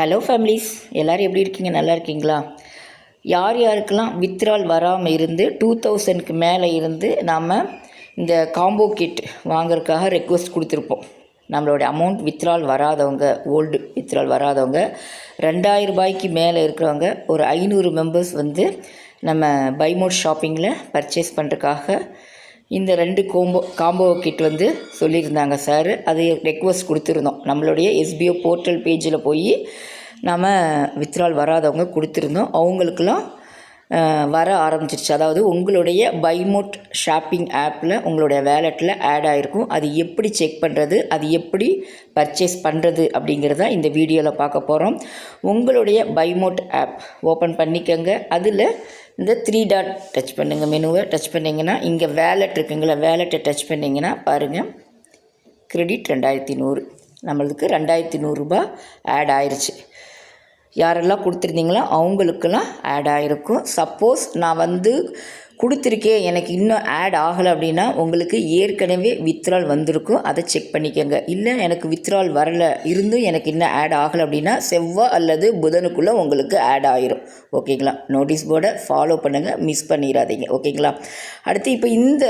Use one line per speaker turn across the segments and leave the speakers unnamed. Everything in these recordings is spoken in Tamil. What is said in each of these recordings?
ஹலோ ஃபேமிலிஸ் எல்லோரும் எப்படி இருக்கீங்க நல்லா இருக்கீங்களா யார் யாருக்கெல்லாம் வித்ரால் வராமல் இருந்து டூ தௌசண்ட்க்கு மேலே இருந்து நாம் இந்த காம்போ கிட் வாங்குறதுக்காக ரெக்வஸ்ட் கொடுத்துருப்போம் நம்மளோட அமௌண்ட் வித்ரால் வராதவங்க ஓல்டு வித்ரால் வராதவங்க ரெண்டாயிரம் ரூபாய்க்கு மேலே இருக்கிறவங்க ஒரு ஐநூறு மெம்பர்ஸ் வந்து நம்ம பைமோட் ஷாப்பிங்கில் பர்ச்சேஸ் பண்ணுறதுக்காக இந்த ரெண்டு கோம்போ காம்போ கிட் வந்து சொல்லியிருந்தாங்க சார் அது ரெக்வஸ்ட் கொடுத்துருந்தோம் நம்மளுடைய எஸ்பிஓ போர்ட்டல் பேஜில் போய் நம்ம வித்ரால் வராதவங்க கொடுத்துருந்தோம் அவங்களுக்கெல்லாம் வர ஆரம்பிச்சிருச்சு அதாவது உங்களுடைய பைமோட் ஷாப்பிங் ஆப்பில் உங்களுடைய வேலெட்டில் ஆட் ஆகிருக்கும் அது எப்படி செக் பண்ணுறது அது எப்படி பர்ச்சேஸ் பண்ணுறது அப்படிங்கிறத இந்த வீடியோவில் பார்க்க போகிறோம் உங்களுடைய பைமோட் ஆப் ஓப்பன் பண்ணிக்கோங்க அதில் இந்த த்ரீ டாட் டச் பண்ணுங்கள் மெனுவை டச் பண்ணிங்கன்னா இங்கே வேலெட் இருக்குங்களா வேலெட்டை டச் பண்ணிங்கன்னா பாருங்கள் கிரெடிட் ரெண்டாயிரத்தி நூறு நம்மளுக்கு ரெண்டாயிரத்தி நூறுரூபா ஆட் ஆயிடுச்சு யாரெல்லாம் கொடுத்துருந்தீங்களோ அவங்களுக்கெல்லாம் ஆட் ஆகிருக்கும் சப்போஸ் நான் வந்து கொடுத்துருக்கேன் எனக்கு இன்னும் ஆட் ஆகலை அப்படின்னா உங்களுக்கு ஏற்கனவே வித்ரால் வந்திருக்கும் அதை செக் பண்ணிக்கோங்க இல்லை எனக்கு வித்ரால் வரல இருந்தும் எனக்கு இன்னும் ஆட் ஆகலை அப்படின்னா செவ்வாய் அல்லது புதனுக்குள்ளே உங்களுக்கு ஆட் ஆயிரும் ஓகேங்களா நோட்டீஸ் போர்டை ஃபாலோ பண்ணுங்கள் மிஸ் பண்ணிடாதீங்க ஓகேங்களா அடுத்து இப்போ இந்த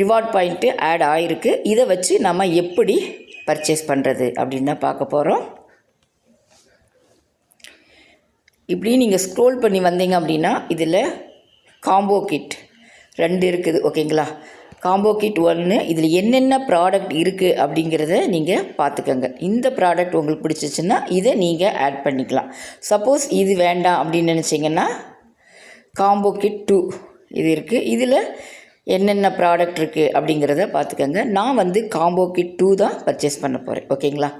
ரிவார்ட் பாயிண்ட்டு ஆட் ஆகிருக்கு இதை வச்சு நம்ம எப்படி பர்ச்சேஸ் பண்ணுறது அப்படின்னா பார்க்க போகிறோம் இப்படி நீங்கள் ஸ்க்ரோல் பண்ணி வந்தீங்க அப்படின்னா இதில் காம்போ கிட் ரெண்டு இருக்குது ஓகேங்களா காம்போ கிட் ஒன்று இதில் என்னென்ன ப்ராடக்ட் இருக்குது அப்படிங்கிறத நீங்கள் பார்த்துக்கோங்க இந்த ப்ராடக்ட் உங்களுக்கு பிடிச்சிச்சின்னா இதை நீங்கள் ஆட் பண்ணிக்கலாம் சப்போஸ் இது வேண்டாம் அப்படின்னு நினச்சிங்கன்னா காம்போ கிட் டூ இது இருக்குது இதில் என்னென்ன ப்ராடக்ட் இருக்குது அப்படிங்கிறத பார்த்துக்கோங்க நான் வந்து காம்போ கிட் டூ தான் பர்ச்சேஸ் பண்ண போகிறேன் ஓகேங்களா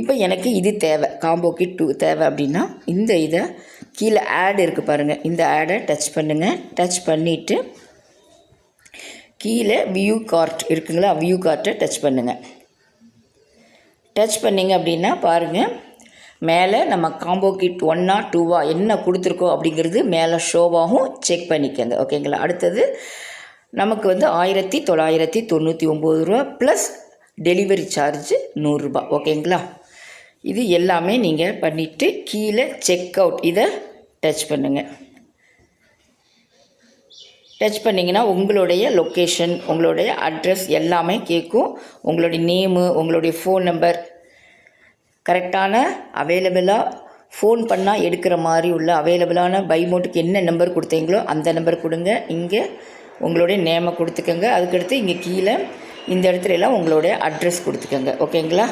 இப்போ எனக்கு இது தேவை காம்போ கிட் டூ தேவை அப்படின்னா இந்த இதை கீழே ஆட் இருக்குது பாருங்கள் இந்த ஆடை டச் பண்ணுங்கள் டச் பண்ணிவிட்டு கீழே வியூ கார்ட் இருக்குங்களா வியூ கார்ட்டை டச் பண்ணுங்கள் டச் பண்ணிங்க அப்படின்னா பாருங்கள் மேலே நம்ம காம்போ கிட் ஒன்னா டூவா என்ன கொடுத்துருக்கோ அப்படிங்கிறது மேலே ஷோவாகவும் செக் பண்ணிக்கங்க ஓகேங்களா அடுத்தது நமக்கு வந்து ஆயிரத்தி தொள்ளாயிரத்தி தொண்ணூற்றி ஒம்பது ரூபா ப்ளஸ் டெலிவரி சார்ஜ் நூறுரூபா ஓகேங்களா இது எல்லாமே நீங்கள் பண்ணிவிட்டு கீழே செக் அவுட் இதை டச் பண்ணுங்கள் டச் பண்ணிங்கன்னா உங்களுடைய லொக்கேஷன் உங்களுடைய அட்ரஸ் எல்லாமே கேட்கும் உங்களுடைய நேமு உங்களுடைய ஃபோன் நம்பர் கரெக்டான அவைலபிளாக ஃபோன் பண்ணால் எடுக்கிற மாதிரி உள்ள அவைலபிளான பைமோட்டுக்கு என்ன நம்பர் கொடுத்தீங்களோ அந்த நம்பர் கொடுங்க இங்கே உங்களுடைய நேமை கொடுத்துக்கோங்க அதுக்கடுத்து இங்கே கீழே இந்த இடத்துல எல்லாம் உங்களுடைய அட்ரஸ் கொடுத்துக்கோங்க ஓகேங்களா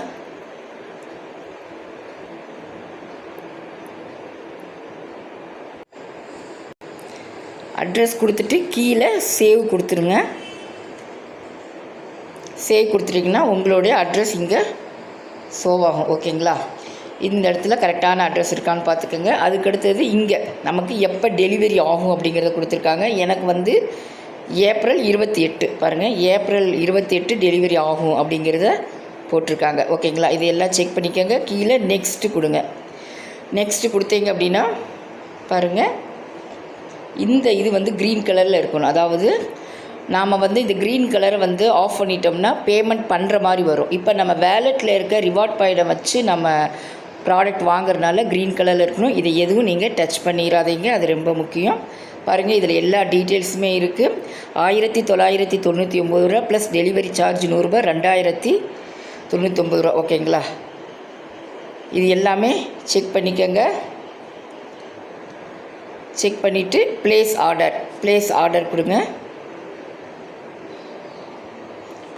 அட்ரஸ் கொடுத்துட்டு கீழே சேவ் கொடுத்துருங்க சேவ் கொடுத்துட்டிங்கன்னா உங்களுடைய அட்ரஸ் இங்கே ஷோவ் ஆகும் ஓகேங்களா இந்த இடத்துல கரெக்டான அட்ரஸ் இருக்கான்னு பார்த்துக்கோங்க அதுக்கடுத்தது இங்கே நமக்கு எப்போ டெலிவரி ஆகும் அப்படிங்கிறத கொடுத்துருக்காங்க எனக்கு வந்து ஏப்ரல் இருபத்தி எட்டு பாருங்கள் ஏப்ரல் இருபத்தி எட்டு டெலிவரி ஆகும் அப்படிங்கிறத போட்டிருக்காங்க ஓகேங்களா இது எல்லாம் செக் பண்ணிக்கோங்க கீழே நெக்ஸ்ட்டு கொடுங்க நெக்ஸ்ட்டு கொடுத்தீங்க அப்படின்னா பாருங்கள் இந்த இது வந்து க்ரீன் கலரில் இருக்கணும் அதாவது நாம் வந்து இந்த க்ரீன் கலரை வந்து ஆஃப் பண்ணிட்டோம்னா பேமெண்ட் பண்ணுற மாதிரி வரும் இப்போ நம்ம வேலெட்டில் இருக்க ரிவார்ட் பாயிண்டை வச்சு நம்ம ப்ராடக்ட் வாங்குறதுனால க்ரீன் கலரில் இருக்கணும் இதை எதுவும் நீங்கள் டச் பண்ணிடாதீங்க அது ரொம்ப முக்கியம் பாருங்கள் இதில் எல்லா டீட்டெயில்ஸுமே இருக்குது ஆயிரத்தி தொள்ளாயிரத்தி தொண்ணூற்றி ஒம்பது ரூபா ப்ளஸ் டெலிவரி சார்ஜ் நூறுரூபா ரெண்டாயிரத்தி தொண்ணூற்றி ஒம்பது ரூபா ஓகேங்களா இது எல்லாமே செக் பண்ணிக்கோங்க செக் பண்ணிவிட்டு ப்ளேஸ் ஆர்டர் ப்ளேஸ் ஆர்டர் கொடுங்க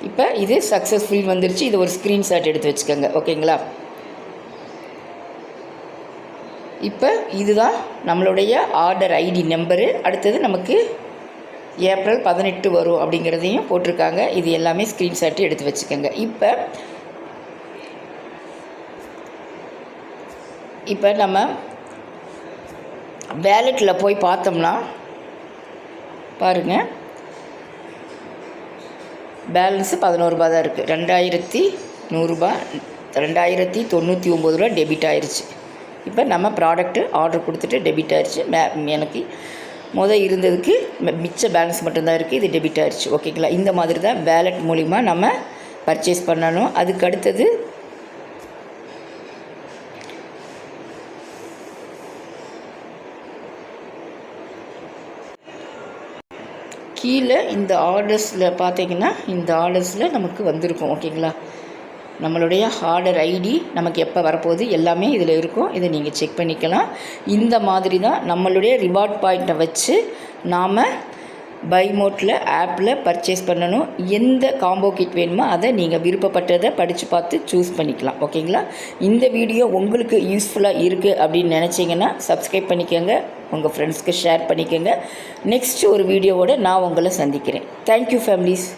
இப்போ இது சக்ஸஸ்ஃபுல் வந்துருச்சு இது ஒரு ஸ்க்ரீன்ஷாட் எடுத்து வச்சுக்கோங்க ஓகேங்களா இப்போ இதுதான் நம்மளுடைய ஆர்டர் ஐடி நம்பரு அடுத்தது நமக்கு ஏப்ரல் பதினெட்டு வரும் அப்படிங்கிறதையும் போட்டிருக்காங்க இது எல்லாமே ஸ்க்ரீன்ஷாட்டு எடுத்து வச்சுக்கோங்க இப்போ இப்போ நம்ம வேலெட்டில் போய் பார்த்தோம்னா பாருங்கள் பேலன்ஸு பதினோருபா தான் இருக்குது ரெண்டாயிரத்தி நூறுரூபா ரெண்டாயிரத்தி தொண்ணூற்றி ஒம்பது ரூபா டெபிட் ஆயிடுச்சு இப்போ நம்ம ப்ராடக்ட்டு ஆர்டர் கொடுத்துட்டு டெபிட் ஆயிடுச்சு மே எனக்கு மொதல் இருந்ததுக்கு மிச்ச பேலன்ஸ் மட்டும்தான் இருக்குது இது டெபிட் ஆயிடுச்சு ஓகேங்களா இந்த மாதிரி தான் வேலெட் மூலிமா நம்ம பர்ச்சேஸ் பண்ணணும் அதுக்கு அடுத்தது கீழே இந்த ஆர்டர்ஸில் பார்த்தீங்கன்னா இந்த ஆர்டர்ஸில் நமக்கு வந்திருக்கும் ஓகேங்களா நம்மளுடைய ஆர்டர் ஐடி நமக்கு எப்போ வரப்போகுது எல்லாமே இதில் இருக்கும் இதை நீங்கள் செக் பண்ணிக்கலாம் இந்த மாதிரி தான் நம்மளுடைய ரிவார்ட் பாயிண்ட்டை வச்சு நாம் பை மோட்டில் ஆப்பில் பர்ச்சேஸ் பண்ணணும் எந்த காம்போ கிட் வேணுமோ அதை நீங்கள் விருப்பப்பட்டதை படித்து பார்த்து சூஸ் பண்ணிக்கலாம் ஓகேங்களா இந்த வீடியோ உங்களுக்கு யூஸ்ஃபுல்லாக இருக்குது அப்படின்னு நினச்சிங்கன்னா சப்ஸ்கிரைப் பண்ணிக்கோங்க உங்கள் ஃப்ரெண்ட்ஸ்க்கு ஷேர் பண்ணிக்கோங்க நெக்ஸ்ட் ஒரு வீடியோவோடு நான் உங்களை சந்திக்கிறேன் தேங்க்யூ ஃபேமிலிஸ்